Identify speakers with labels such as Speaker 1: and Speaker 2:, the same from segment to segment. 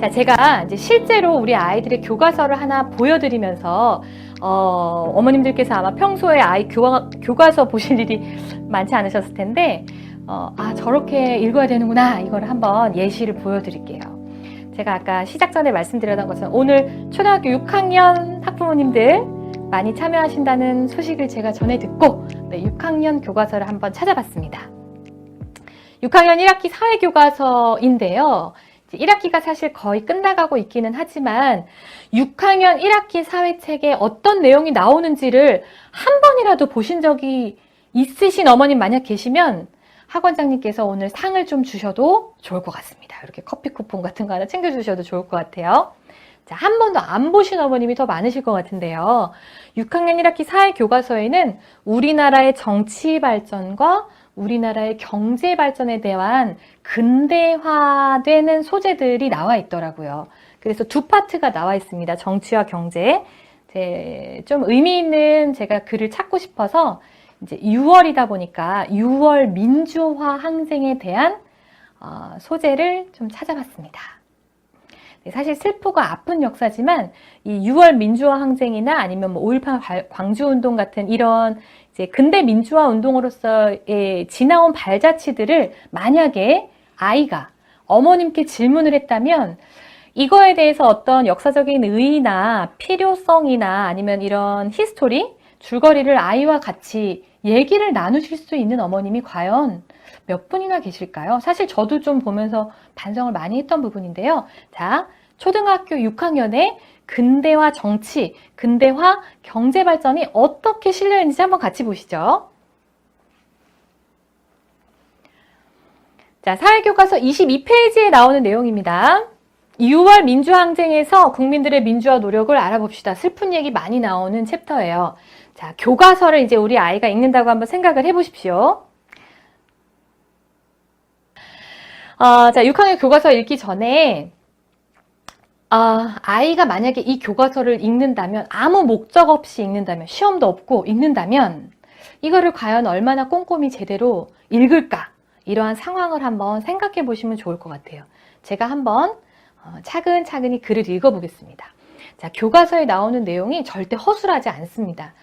Speaker 1: 자, 제가 이제 실제로 우리 아이들의 교과서를 하나 보여드리면서 어, 어머님들께서 아마 평소에 아이 교과, 교과서 보실 일이 많지 않으셨을 텐데 어, 아 저렇게 읽어야 되는구나 이걸 한번 예시를 보여드릴게요. 제가 아까 시작 전에 말씀드렸던 것은 오늘 초등학교 6학년 학부모님들 많이 참여하신다는 소식을 제가 전해 듣고 네, 6학년 교과서를 한번 찾아봤습니다. 6학년 1학기 사회교과서인데요. 1학기가 사실 거의 끝나가고 있기는 하지만 6학년 1학기 사회책에 어떤 내용이 나오는지를 한 번이라도 보신 적이 있으신 어머님 만약 계시면 학원장님께서 오늘 상을 좀 주셔도 좋을 것 같습니다. 이렇게 커피 쿠폰 같은 거 하나 챙겨주셔도 좋을 것 같아요. 자, 한 번도 안 보신 어머님이 더 많으실 것 같은데요. 6학년 1학기 사회 교과서에는 우리나라의 정치 발전과 우리나라의 경제 발전에 대한 근대화되는 소재들이 나와 있더라고요. 그래서 두 파트가 나와 있습니다. 정치와 경제. 제, 좀 의미 있는 제가 글을 찾고 싶어서 이제 6월이다 보니까 6월 민주화 항쟁에 대한 어, 소재를 좀 찾아봤습니다. 네, 사실 슬프고 아픈 역사지만 이 6월 민주화 항쟁이나 아니면 뭐5.18 광주운동 같은 이런 이제 근대 민주화 운동으로서의 지나온 발자취들을 만약에 아이가 어머님께 질문을 했다면 이거에 대해서 어떤 역사적인 의의나 필요성이나 아니면 이런 히스토리, 줄거리를 아이와 같이 얘기를 나누실 수 있는 어머님이 과연 몇 분이나 계실까요? 사실 저도 좀 보면서 반성을 많이 했던 부분인데요. 자, 초등학교 6학년에 근대화 정치, 근대화 경제 발전이 어떻게 실려 있는지 한번 같이 보시죠. 자, 사회교과서 22페이지에 나오는 내용입니다. 6월 민주항쟁에서 국민들의 민주화 노력을 알아봅시다. 슬픈 얘기 많이 나오는 챕터예요. 자, 교과서를 이제 우리 아이가 읽는다고 한번 생각을 해보십시오. 어, 자, 6학년 교과서 읽기 전에 아, 아이가 만약에 이 교과서를 읽는다면 아무 목적 없이 읽는다면 시험도 없고 읽는다면 이거를 과연 얼마나 꼼꼼히 제대로 읽을까 이러한 상황을 한번 생각해 보시면 좋을 것 같아요. 제가 한번 어, 차근차근히 글을 읽어 보겠습니다. 자, 교과서에 나오는 내용이 절대 허술하지 않습니다.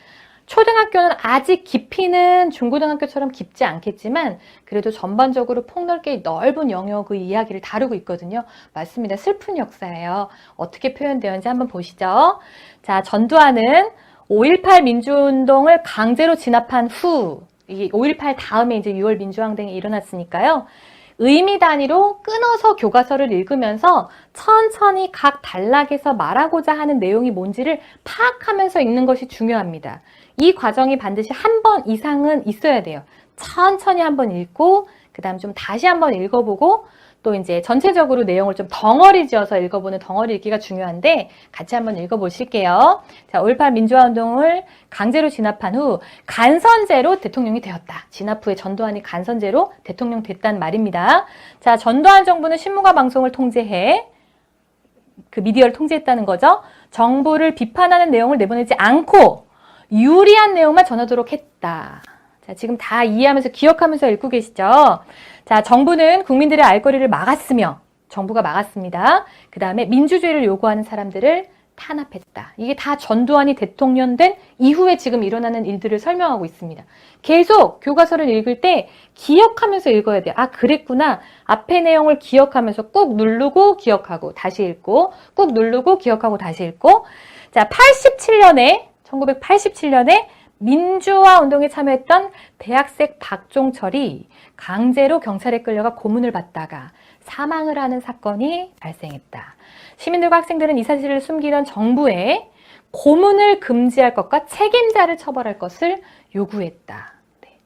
Speaker 1: 초등학교는 아직 깊이는 중고등학교처럼 깊지 않겠지만 그래도 전반적으로 폭넓게 넓은 영역의 이야기를 다루고 있거든요. 맞습니다. 슬픈 역사예요. 어떻게 표현되었는지 한번 보시죠. 자, 전두환은 5.18 민주운동을 강제로 진압한 후, 이5.18 다음에 이제 6월 민주항쟁이 일어났으니까요. 의미 단위로 끊어서 교과서를 읽으면서 천천히 각 단락에서 말하고자 하는 내용이 뭔지를 파악하면서 읽는 것이 중요합니다. 이 과정이 반드시 한 번 이상은 있어야 돼요. 천천히 한 번 읽고, 그 다음 좀 다시 한 번 읽어보고, 또 이제 전체적으로 내용을 좀 덩어리 지어서 읽어보는 덩어리 읽기가 중요한데 같이 한번 읽어보실게요. 자, 5.18 민주화 운동을 강제로 진압한 후 간선제로 대통령이 되었다. 진압 후에 전두환이 간선제로 대통령 됐단 말입니다. 자, 전두환 정부는 신문과 방송을 통제해 그 미디어를 통제했다는 거죠. 정부를 비판하는 내용을 내보내지 않고 유리한 내용만 전하도록 했다. 자, 지금 다 이해하면서 기억하면서 읽고 계시죠? 자, 정부는 국민들의 알 거리를 막았으며, 정부가 막았습니다. 그 다음에 민주주의를 요구하는 사람들을 탄압했다. 이게 다 전두환이 대통령 된 이후에 지금 일어나는 일들을 설명하고 있습니다. 계속 교과서를 읽을 때 기억하면서 읽어야 돼요. 아, 그랬구나. 앞에 내용을 기억하면서 꾹 누르고 기억하고 다시 읽고, 꾹 누르고 기억하고 다시 읽고. 자, 87년에, 1987년에 민주화 운동에 참여했던 대학생 박종철이 강제로 경찰에 끌려가 고문을 받다가 사망을 하는 사건이 발생했다. 시민들과 학생들은 이 사실을 숨기던 정부에 고문을 금지할 것과 책임자를 처벌할 것을 요구했다. 네.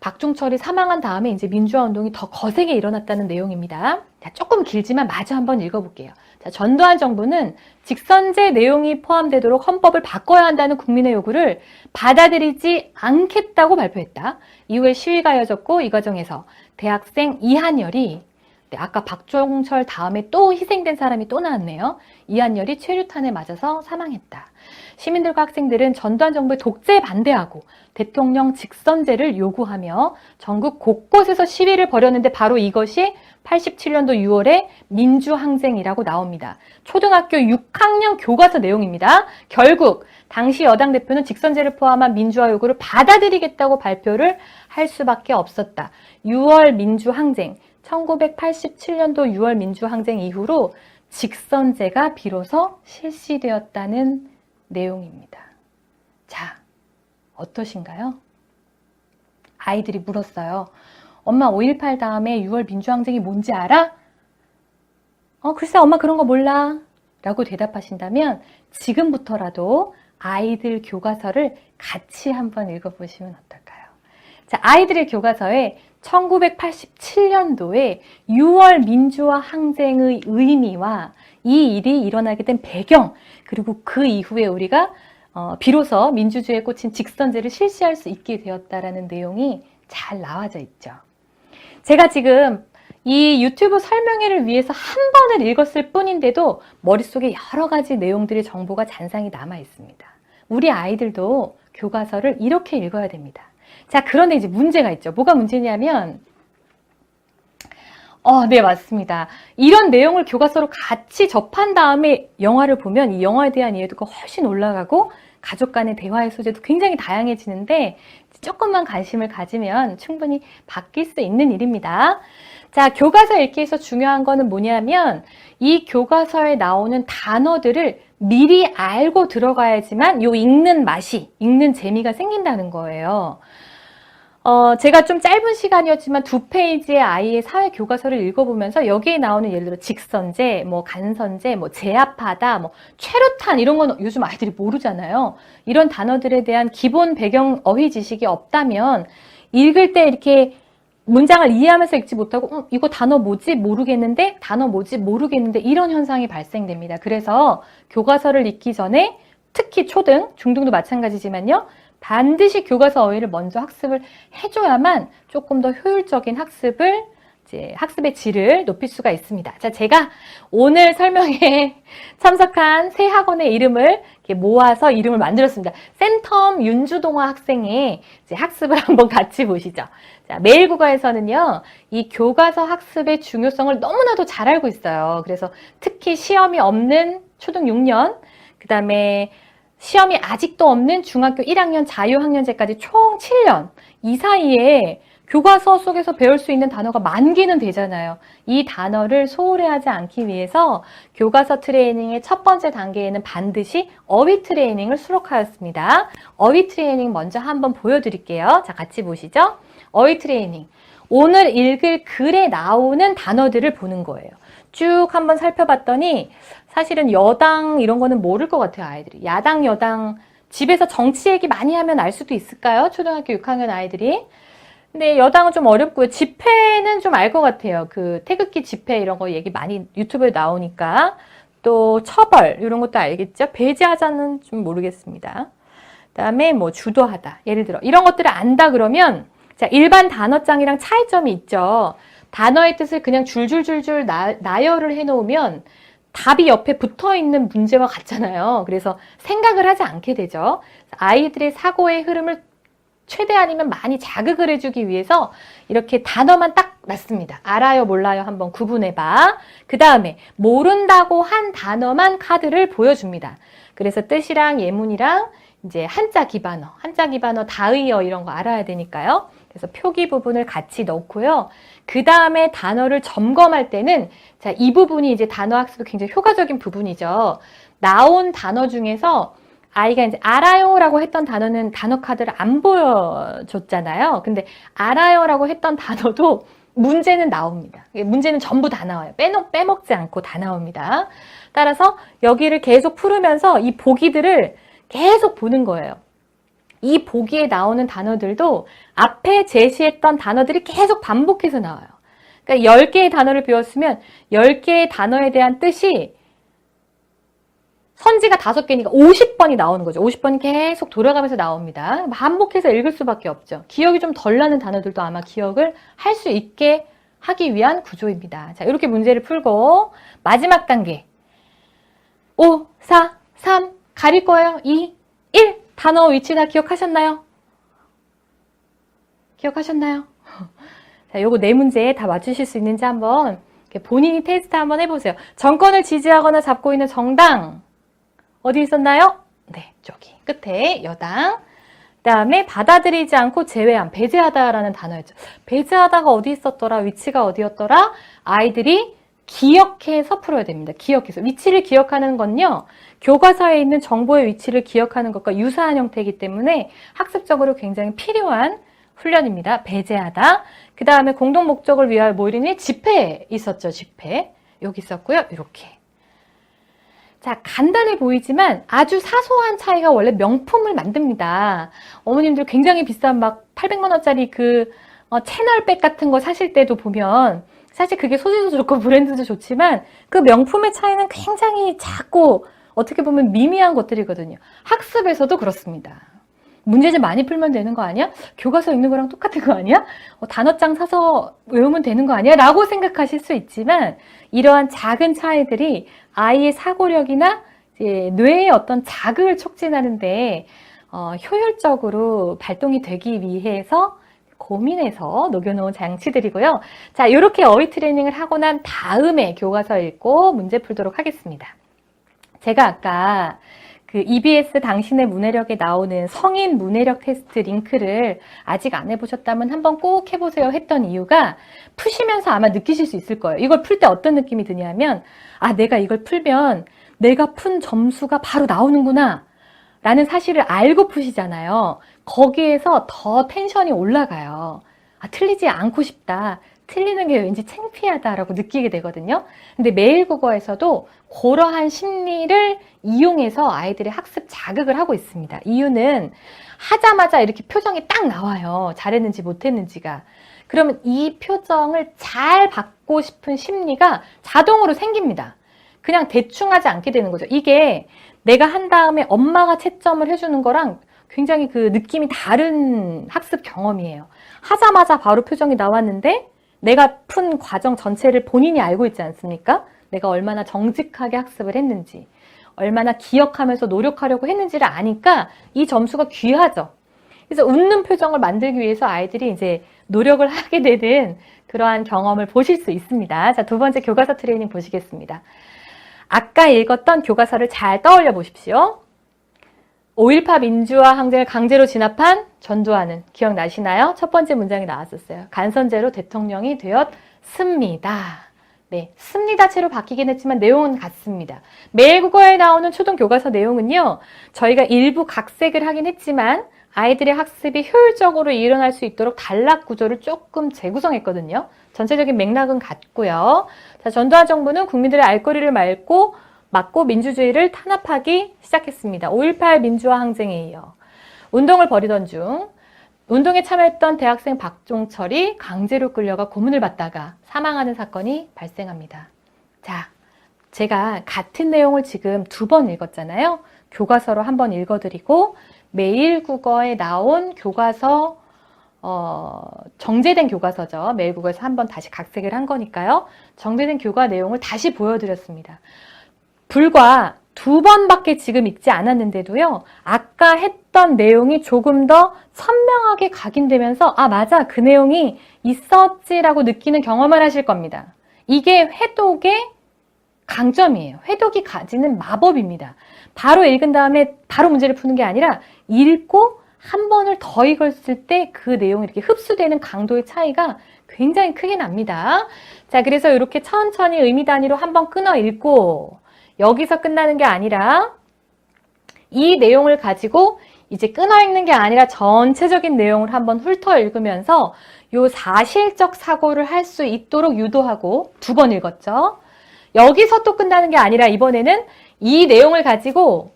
Speaker 1: 박종철이 사망한 다음에 이제 민주화 운동이 더 거세게 일어났다는 내용입니다. 자, 조금 길지만 마저 한번 읽어볼게요. 자, 전두환 정부는 직선제 내용이 포함되도록 헌법을 바꿔야 한다는 국민의 요구를 받아들이지 않겠다고 발표했다. 이후에 시위가 이어졌고 이 과정에서 대학생 이한열이 네, 아까 박종철 다음에 또 희생된 사람이 또 나왔네요. 이한열이 최루탄에 맞아서 사망했다. 시민들과 학생들은 전두환 정부의 독재에 반대하고 대통령 직선제를 요구하며 전국 곳곳에서 시위를 벌였는데 바로 이것이 87년도 6월에 민주항쟁이라고 나옵니다. 초등학교 6학년 교과서 내용입니다. 결국 당시 여당 대표는 직선제를 포함한 민주화 요구를 받아들이겠다고 발표를 할 수밖에 없었다. 6월 민주항쟁, 1987년도 6월 민주항쟁 이후로 직선제가 비로소 실시되었다는 내용입니다. 자, 어떠신가요? 아이들이 물었어요. 엄마 5.18 다음에 6월 민주항쟁이 뭔지 알아? 어, 글쎄 엄마 그런 거 몰라. 라고 대답하신다면 지금부터라도 아이들 교과서를 같이 한번 읽어보시면 어떨까요? 자, 아이들의 교과서에 1987년도에 6월 민주화 항쟁의 의미와 이 일이 일어나게 된 배경, 그리고 그 이후에 우리가 어, 비로소 민주주의에 꽂힌 직선제를 실시할 수 있게 되었다라는 내용이 잘 나와져 있죠. 제가 지금 이 유튜브 설명회를 위해서 한 번을 읽었을 뿐인데도 머릿속에 여러 가지 내용들의 정보가 잔상이 남아 있습니다. 우리 아이들도 교과서를 이렇게 읽어야 됩니다. 자, 그런데 이제 문제가 있죠. 뭐가 문제냐면, 어, 네, 맞습니다. 이런 내용을 교과서로 같이 접한 다음에 영화를 보면 이 영화에 대한 이해도가 훨씬 올라가고 가족 간의 대화의 소재도 굉장히 다양해지는데 조금만 관심을 가지면 충분히 바뀔 수 있는 일입니다. 자, 교과서 읽기에서 중요한 거는 뭐냐면 이 교과서에 나오는 단어들을 미리 알고 들어가야지만 요 읽는 맛이, 읽는 재미가 생긴다는 거예요. 어, 제가 좀 짧은 시간이었지만 두 페이지의 아이의 사회 교과서를 읽어보면서 여기에 나오는 예를 들어 직선제, 뭐 간선제, 뭐 제압하다, 뭐 최루탄 이런 건 요즘 아이들이 모르잖아요. 이런 단어들에 대한 기본 배경 어휘 지식이 없다면 읽을 때 이렇게 문장을 이해하면서 읽지 못하고 음, 이거 단어 뭐지 모르겠는데 단어 뭐지 모르겠는데 이런 현상이 발생됩니다. 그래서 교과서를 읽기 전에 특히 초등, 중등도 마찬가지지만요. 반드시 교과서 어휘를 먼저 학습을 해줘야만 조금 더 효율적인 학습을 학습의 질을 높일 수가 있습니다. 자, 제가 오늘 설명에 참석한 세 학원의 이름을 이렇게 모아서 이름을 만들었습니다. 센텀 윤주동화 학생의 학습을 한번 같이 보시죠. 자, 매일 국어에서는요, 이 교과서 학습의 중요성을 너무나도 잘 알고 있어요. 그래서 특히 시험이 없는 초등 6년, 그 다음에 시험이 아직도 없는 중학교 1학년 자유학년제까지 총 7년 이 사이에 교과서 속에서 배울 수 있는 단어가 만 개는 되잖아요. 이 단어를 소홀해하지 않기 위해서 교과서 트레이닝의 첫 번째 단계에는 반드시 어휘 트레이닝을 수록하였습니다. 어휘 트레이닝 먼저 한번 보여드릴게요. 자, 같이 보시죠. 어휘 트레이닝. 오늘 읽을 글에 나오는 단어들을 보는 거예요. 쭉 한번 살펴봤더니 사실은 여당 이런 거는 모를 것 같아요, 아이들이. 야당, 여당. 집에서 정치 얘기 많이 하면 알 수도 있을까요? 초등학교 6학년 아이들이. 근데 여당은 좀 어렵고요. 집회는 좀 알 것 같아요. 그 태극기 집회 이런 거 얘기 많이 유튜브에 나오니까. 또 처벌 이런 것도 알겠죠? 배제하자는 좀 모르겠습니다. 그다음에 뭐 주도하다. 예를 들어 이런 것들을 안다 그러면 자, 일반 단어장이랑 차이점이 있죠. 단어의 뜻을 그냥 줄줄줄줄 나, 나열을 해 놓으면 답이 옆에 붙어 있는 문제와 같잖아요. 그래서 생각을 하지 않게 되죠. 아이들의 사고의 흐름을 최대한이면 많이 자극을 해주기 위해서 이렇게 단어만 딱 놨습니다. 알아요, 몰라요 한번 구분해봐. 그 다음에 모른다고 한 단어만 카드를 보여줍니다. 그래서 뜻이랑 예문이랑 이제 한자 기반어, 한자 기반어, 다의어 이런 거 알아야 되니까요. 그래서 표기 부분을 같이 넣고요. 그 다음에 단어를 점검할 때는 자, 이 부분이 이제 단어 학습이 굉장히 효과적인 부분이죠. 나온 단어 중에서 아이가 이제 알아요라고 했던 단어는 단어 카드를 안 보여줬잖아요. 근데 알아요라고 했던 단어도 문제는 나옵니다. 문제는 전부 다 나와요. 빼놓, 빼먹지 않고 다 나옵니다. 따라서 여기를 계속 풀으면서 이 보기들을 계속 보는 거예요. 이 보기에 나오는 단어들도 앞에 제시했던 단어들이 계속 반복해서 나와요. 그러니까 10개의 단어를 배웠으면 10개의 단어에 대한 뜻이 선지가 5개니까 50번이 나오는 거죠. 50번이 계속 돌아가면서 나옵니다. 반복해서 읽을 수밖에 없죠. 기억이 좀 덜 나는 단어들도 아마 기억을 할 수 있게 하기 위한 구조입니다. 자, 이렇게 문제를 풀고 마지막 단계 5, 4, 3, 가릴 거예요. 2, 1. 단어 위치 다 기억하셨나요? 기억하셨나요? 자, 요거 네 문제 다 맞추실 수 있는지 한번 본인이 테스트 한번 해보세요. 정권을 지지하거나 잡고 있는 정당 어디 있었나요? 네, 저기 끝에 여당. 그 다음에 받아들이지 않고 제외한 배제하다라는 단어였죠. 배제하다가 어디 있었더라? 위치가 어디였더라? 아이들이 기억해서 풀어야 됩니다. 기억해서 위치를 기억하는 건요. 교과서에 있는 정보의 위치를 기억하는 것과 유사한 형태이기 때문에 학습적으로 굉장히 필요한 훈련입니다. 배제하다. 그 다음에 공동 목적을 위하여 모이는 집회 있었죠. 집회. 여기 있었고요. 이렇게. 자, 간단해 보이지만 아주 사소한 차이가 원래 명품을 만듭니다. 어머님들 굉장히 비싼 막 800만원짜리 그 어, 채널백 같은 거 사실 때도 보면 사실 그게 소재도 좋고 브랜드도 좋지만 그 명품의 차이는 굉장히 작고 어떻게 보면 미미한 것들이거든요. 학습에서도 그렇습니다. 문제집 많이 풀면 되는 거 아니야? 교과서 읽는 거랑 똑같은 거 아니야? 어, 단어장 사서 외우면 되는 거 아니야? 라고 생각하실 수 있지만 이러한 작은 차이들이 아이의 사고력이나 뇌의 어떤 자극을 촉진하는데 어, 효율적으로 발동이 되기 위해서 고민해서 녹여놓은 장치들이고요. 자, 이렇게 어휘 트레이닝을 하고 난 다음에 교과서 읽고 문제 풀도록 하겠습니다. 제가 아까 그 EBS 당신의 문해력에 나오는 성인 문해력 테스트 링크를 아직 안 해보셨다면 한번 꼭 해보세요 했던 이유가 푸시면서 아마 느끼실 수 있을 거예요. 이걸 풀 때 어떤 느낌이 드냐면 아 내가 이걸 풀면 내가 푼 점수가 바로 나오는구나 라는 사실을 알고 푸시잖아요. 거기에서 더 텐션이 올라가요. 아, 틀리지 않고 싶다. 틀리는 게 왠지 창피하다라고 느끼게 되거든요. 근데 매일 국어에서도 그러한 심리를 이용해서 아이들의 학습 자극을 하고 있습니다. 이유는 하자마자 이렇게 표정이 딱 나와요. 잘했는지 못했는지가. 그러면 이 표정을 잘 받고 싶은 심리가 자동으로 생깁니다. 그냥 대충 하지 않게 되는 거죠. 이게 내가 한 다음에 엄마가 채점을 해주는 거랑 굉장히 그 느낌이 다른 학습 경험이에요. 하자마자 바로 표정이 나왔는데 내가 푼 과정 전체를 본인이 알고 있지 않습니까? 내가 얼마나 정직하게 학습을 했는지, 얼마나 기억하면서 노력하려고 했는지를 아니까 이 점수가 귀하죠. 그래서 웃는 표정을 만들기 위해서 아이들이 이제 노력을 하게 되는 그러한 경험을 보실 수 있습니다. 자, 두 번째 교과서 트레이닝 보시겠습니다. 아까 읽었던 교과서를 잘 떠올려 보십시오. 5.18 민주화 항쟁을 강제로 진압한 전두환은 기억나시나요? 첫 번째 문장이 나왔었어요. 간선제로 대통령이 되었습니다. 네, 습니다체로 바뀌긴 했지만 내용은 같습니다. 매일 국어에 나오는 초등 교과서 내용은요, 저희가 일부 각색을 하긴 했지만 아이들의 학습이 효율적으로 일어날 수 있도록 단락 구조를 조금 재구성했거든요. 전체적인 맥락은 같고요. 자, 전두환 정부는 국민들의 알거리를 맑고 막고 민주주의를 탄압하기 시작했습니다. 5.18 민주화 항쟁에 이어 운동을 벌이던 중 운동에 참여했던 대학생 박종철이 강제로 끌려가 고문을 받다가 사망하는 사건이 발생합니다. 자, 제가 같은 내용을 지금 두 번 읽었잖아요. 교과서로 한 번 읽어드리고 매일 국어에 나온 교과서 어, 정제된 교과서죠. 매일 국어에서 한 번 다시 각색을 한 거니까요. 정제된 교과 내용을 다시 보여드렸습니다. 불과 두 번밖에 지금 읽지 않았는데도요, 아까 했던 내용이 조금 더 선명하게 각인되면서, 아, 맞아, 그 내용이 있었지라고 느끼는 경험을 하실 겁니다. 이게 회독의 강점이에요. 회독이 가지는 마법입니다. 바로 읽은 다음에 바로 문제를 푸는 게 아니라, 읽고 한 번을 더 읽었을 때 그 내용이 이렇게 흡수되는 강도의 차이가 굉장히 크게 납니다. 자, 그래서 이렇게 천천히 의미 단위로 한번 끊어 읽고, 여기서 끝나는 게 아니라 이 내용을 가지고 이제 끊어 읽는 게 아니라 전체적인 내용을 한번 훑어 읽으면서 요 사실적 사고를 할 수 있도록 유도하고 두 번 읽었죠. 여기서 또 끝나는 게 아니라 이번에는 이 내용을 가지고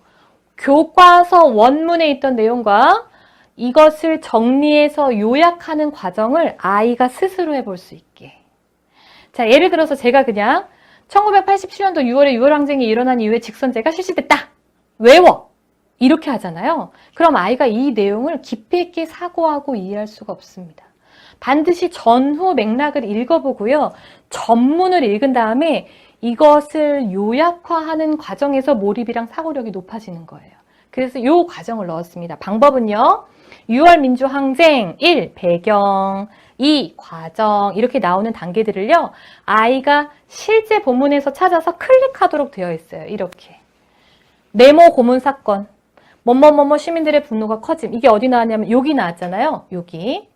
Speaker 1: 교과서 원문에 있던 내용과 이것을 정리해서 요약하는 과정을 아이가 스스로 해볼 수 있게. 자, 예를 들어서 제가 그냥 1987년도 6월에 6월 항쟁이 일어난 이후에 직선제가 실시됐다. 외워. 이렇게 하잖아요. 그럼 아이가 이 내용을 깊이 있게 사고하고 이해할 수가 없습니다. 반드시 전후 맥락을 읽어보고요. 전문을 읽은 다음에 이것을 요약화하는 과정에서 몰입이랑 사고력이 높아지는 거예요. 그래서 이 과정을 넣었습니다. 방법은요. 6월 민주항쟁 1. 배경 2. 과정 이렇게 나오는 단계들을요. 아이가 실제 본문에서 찾아서 클릭하도록 되어 있어요. 이렇게. 네모 고문 사건 뭐뭐뭐뭐 시민들의 분노가 커짐 이게 어디 나왔냐면 여기 나왔잖아요. 여기.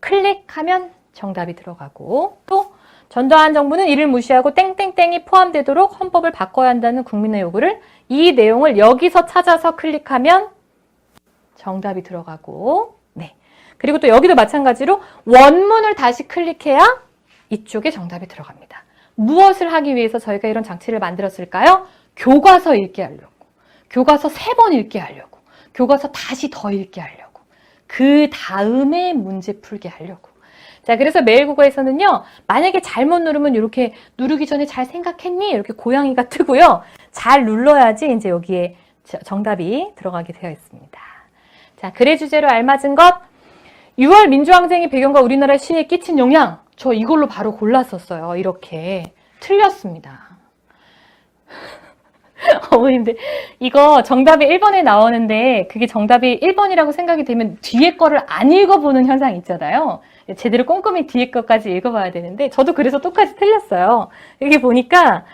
Speaker 1: 클릭하면 정답이 들어가고 또 전두환 정부는 이를 무시하고 땡땡땡이 포함되도록 헌법을 바꿔야 한다는 국민의 요구를 이 내용을 여기서 찾아서 클릭하면 정답이 들어가고 네. 그리고 또 여기도 마찬가지로 원문을 다시 클릭해야 이쪽에 정답이 들어갑니다. 무엇을 하기 위해서 저희가 이런 장치를 만들었을까요? 교과서 읽게 하려고. 교과서 세 번 읽게 하려고. 교과서 다시 더 읽게 하려고. 그 다음에 문제 풀게 하려고. 자, 그래서 매일 국어에서는요, 만약에 잘못 누르면 이렇게 누르기 전에 잘 생각했니? 이렇게 고양이가 뜨고요. 잘 눌러야지 이제 여기에 저- 정답이 들어가게 되어 있습니다. 자, 글의 주제로 알맞은 것. 6월 민주항쟁의 배경과 우리나라 시에 끼친 영향. 저 이걸로 바로 골랐었어요. 이렇게. 틀렸습니다. 어머님들, 이거 정답이 1번에 나오는데 그게 정답이 1번이라고 생각이 되면 뒤에 거를 안 읽어보는 현상이 있잖아요. 제대로 꼼꼼히 뒤에 것까지 읽어봐야 되는데 저도 그래서 똑같이 틀렸어요. 여기 보니까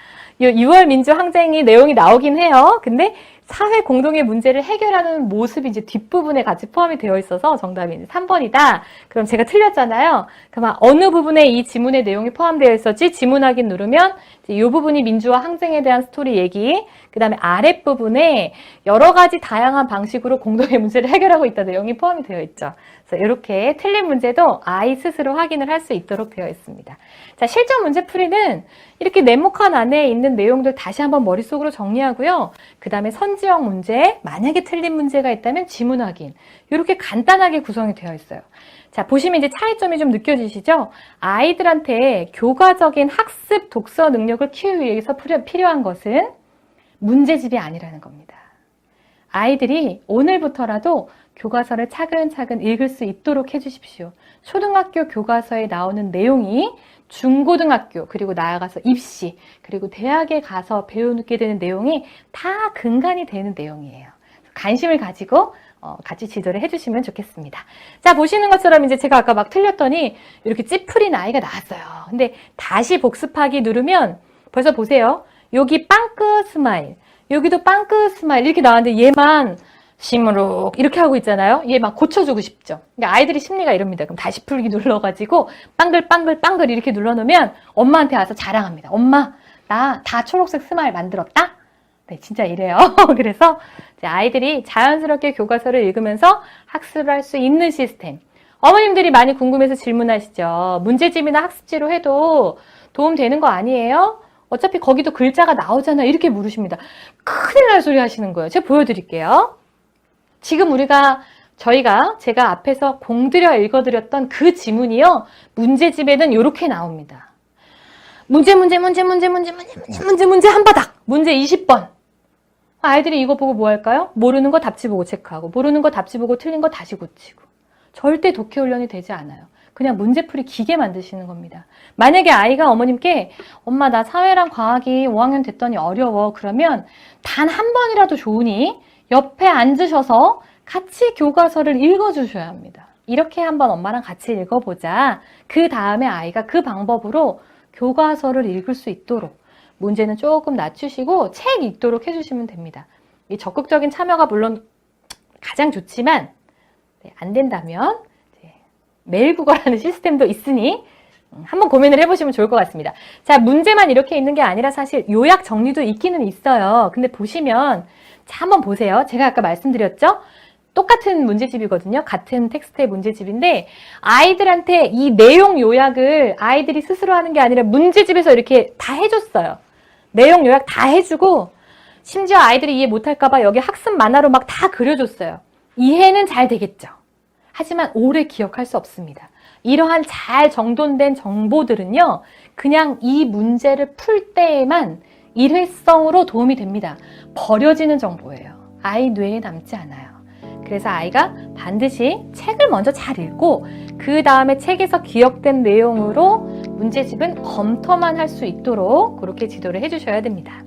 Speaker 1: 6월 민주항쟁이 내용이 나오긴 해요. 근데 사회 공동의 문제를 해결하는 모습이 이제 뒷부분에 같이 포함이 되어 있어서 정답이 3번이다. 그럼 제가 틀렸잖아요. 그럼 어느 부분에 이 지문의 내용이 포함되어 있었지? 지문 확인 누르면 이 부분이 민주화 항쟁에 대한 스토리 얘기, 그 다음에 아랫부분에 여러 가지 다양한 방식으로 공동의 문제를 해결하고 있다 내용이 포함이 되어 있죠. 그래서 이렇게 틀린 문제도 아이 스스로 확인을 할 수 있도록 되어 있습니다. 자, 실전 문제 풀이는 이렇게 네모칸 안에 있는 내용들 다시 한번 머릿속으로 정리하고요. 그 다음에 선지형 문제, 만약에 틀린 문제가 있다면 지문 확인. 이렇게 간단하게 구성이 되어 있어요. 자, 보시면 이제 차이점이 좀 느껴지시죠? 아이들한테 교과적인 학습 독서 능력을 키우기 위해서 필요- 필요한 것은 문제집이 아니라는 겁니다. 아이들이 오늘부터라도 교과서를 차근차근 읽을 수 있도록 해주십시오. 초등학교 교과서에 나오는 내용이 중고등학교, 그리고 나아가서 입시, 그리고 대학에 가서 배우게 되는 내용이 다 근간이 되는 내용이에요. 관심을 가지고 어, 같이 지도를 해주시면 좋겠습니다. 자, 보시는 것처럼 이제 제가 아까 막 틀렸더니 이렇게 찌푸린 아이가 나왔어요. 근데 다시 복습하기 누르면 벌써 보세요. 여기 빵끝 스마일, 여기도 빵끝 스마일 이렇게 나왔는데 얘만 시무룩 이렇게 하고 있잖아요. 얘 막 고쳐주고 싶죠. 그러니까 아이들이 심리가 이럽니다. 그럼 다시 풀기 눌러가지고 빵글 빵글 빵글 이렇게 눌러놓으면 엄마한테 와서 자랑합니다. 엄마, 나 다 초록색 스마일 만들었다? 네, 진짜 이래요. 그래서 이제 아이들이 자연스럽게 교과서를 읽으면서 학습을 할 수 있는 시스템. 어머님들이 많이 궁금해서 질문하시죠. 문제집이나 학습지로 해도 도움 되는 거 아니에요? 어차피 거기도 글자가 나오잖아. 이렇게 물으십니다. 큰일 날 소리 하시는 거예요. 제가 보여드릴게요. 지금 우리가 저희가 제가 앞에서 공들여 읽어드렸던 그 지문이요. 문제집에는 이렇게 나옵니다. 문제 문제 문제 문제 문제 문제 문제 문제 문제 한 바닥. 문제 20번. 아이들이 이거 보고 뭐 할까요? 모르는 거 답지 보고 체크하고 모르는 거 답지 보고 틀린 거 다시 고치고. 절대 독해 훈련이 되지 않아요. 그냥 문제풀이 기계 만드시는 겁니다. 만약에 아이가 어머님께 엄마 나 사회랑 과학이 5학년 됐더니 어려워. 그러면 단 한 번이라도 좋으니 옆에 앉으셔서 같이 교과서를 읽어주셔야 합니다. 이렇게 한번 엄마랑 같이 읽어보자. 그 다음에 아이가 그 방법으로 교과서를 읽을 수 있도록 문제는 조금 낮추시고 책 읽도록 해주시면 됩니다. 이 적극적인 참여가 물론 가장 좋지만 네, 안 된다면 매일 국어라는 시스템도 있으니 음, 한번 고민을 해보시면 좋을 것 같습니다. 자, 문제만 이렇게 있는 게 아니라 사실 요약 정리도 있기는 있어요. 근데 보시면 자, 한번 보세요. 제가 아까 말씀드렸죠? 똑같은 문제집이거든요. 같은 텍스트의 문제집인데 아이들한테 이 내용 요약을 아이들이 스스로 하는 게 아니라 문제집에서 이렇게 다 해줬어요. 내용 요약 다 해주고 심지어 아이들이 이해 못할까봐 여기 학습 만화로 막 다 그려줬어요. 이해는 잘 되겠죠. 하지만 오래 기억할 수 없습니다. 이러한 잘 정돈된 정보들은요, 그냥 이 문제를 풀 때에만 일회성으로 도움이 됩니다. 버려지는 정보예요. 아이 뇌에 남지 않아요. 그래서 아이가 반드시 책을 먼저 잘 읽고 그 다음에 책에서 기억된 내용으로 문제집은 검토만 할 수 있도록 그렇게 지도를 해주셔야 됩니다.